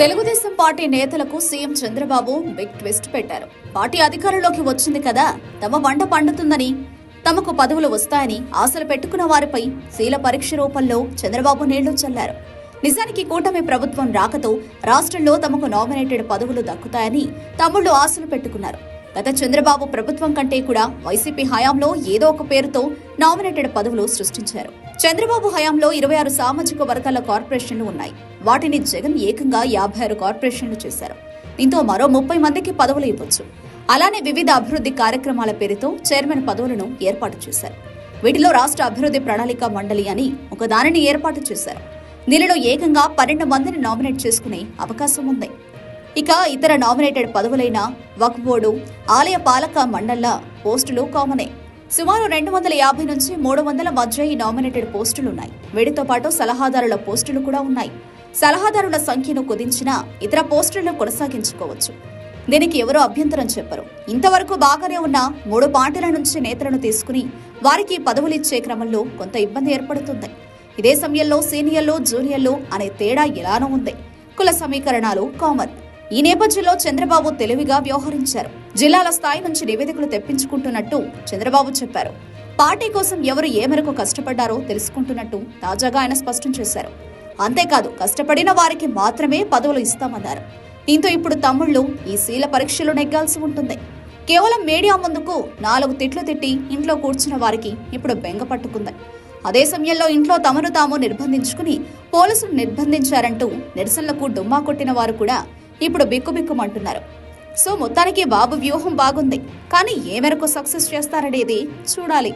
Telugu Desam party నేతలకు CM Chandrababu big twist పెట్టారు. Party అధికారంలోకి వచ్చింది కదా తమ వంట పండుతుందని తమకు పదవులు వస్తాయని ఆశలు పెట్టుకున్న వారిపై శీల పరీక్ష రూపంలో చంద్రబాబు నీళ్ళు చల్లారు. నిజానికి కూటమి ప్రభుత్వం రాకతో రాష్ట్రంలో తమకు నామినేటెడ్ పదవులు దక్కుతాయని తమ్ముళ్ళు ఆశలు పెట్టుకున్నారు. గత చంద్రబాబు ప్రభుత్వం కంటే కూడా వైసీపీ హయాంలో ఏదో ఒక పేరుతో నామినేటెడ్ పదవులు సృష్టించారు. చంద్రబాబు హయాంలో ఇరవై ఆరు సామాజిక వర్గాల కార్పొరేషన్లు ఉన్నాయి. వాటిని జగన్ ఏకంగా యాభై ఆరు కార్పొరేషన్లు చేశారు. దీంతో మరో ముప్పై మందికి పదవులు ఇవ్వచ్చు. అలానే వివిధ అభివృద్ధి కార్యక్రమాల పేరుతో చైర్మన్ పదవులను ఏర్పాటు చేశారు. వీటిలో రాష్ట్ర అభివృద్ధి ప్రణాళిక మండలి అని ఒక దానిని ఏర్పాటు చేశారు. దీనిలో ఏకంగా పన్నెండు మందిని నామినేట్ చేసుకునే అవకాశం ఉంది. ఇక ఇతర నామినేటెడ్ పదవులైన వక్బోర్డు ఆలయ పాలక మండళ్ళ పోస్టులు కామనే. సుమారు రెండు వందల యాభై నుంచి మూడు వందల మధ్య ఈ నామినేటెడ్ పోస్టులున్నాయి. వీటితో పాటు సలహాదారుల పోస్టులు కూడా ఉన్నాయి. సలహాదారుల సంఖ్యను కుదించినా ఇతర పోస్టులను కొనసాగించుకోవచ్చు. దీనికి ఎవరూ అభ్యంతరం చెప్పరు. ఇంతవరకు బాగానే ఉన్న మూడు పార్టీల నుంచి నేతలను తీసుకుని వారికి పదవులు ఇచ్చే క్రమంలో కొంత ఇబ్బంది ఏర్పడుతుంది. ఇదే సమయంలో సీనియర్లు జూనియర్లు అనే తేడా ఎలానో ఉంది. కుల సమీకరణాలు కామన్. ఈ నేపథ్యంలో చంద్రబాబు తెలివిగా వ్యవహరించారు. జిల్లాల స్థాయి నుంచి నివేదికలు తెప్పించుకుంటున్నట్టు చంద్రబాబు చెప్పారు. పార్టీ కోసం ఎవరు ఏ మేరకు కష్టపడ్డారో తెలుసుకుంటున్నట్టు తాజాగా ఆయన స్పష్టం చేశారు. అంతేకాదు కష్టపడిన వారికి మాత్రమే పదవులు ఇస్తామన్నారు. దీంతో ఇప్పుడు తమ్ముళ్ళు ఈ శీల పరీక్షలు నెగ్గాల్సి ఉంటుంది. కేవలం మీడియా ముందుకు నాలుగు తిట్లు తిట్టి ఇంట్లో కూర్చున్న వారికి ఇప్పుడు బెంగ పట్టుకుంది. అదే సమయంలో ఇంట్లో తమను తాము నిర్బంధించుకుని పోలీసులు నిర్బంధించారంటూ నిరసనలకు డుమ్మా కొట్టిన వారు కూడా ఇప్పుడు బిక్కుబిక్కుమంటున్నారు. సో మొత్తానికి బాబు వ్యూహం బాగుంది. కానీ ఏ మేరకు సక్సెస్ చేస్తారనేది చూడాలి.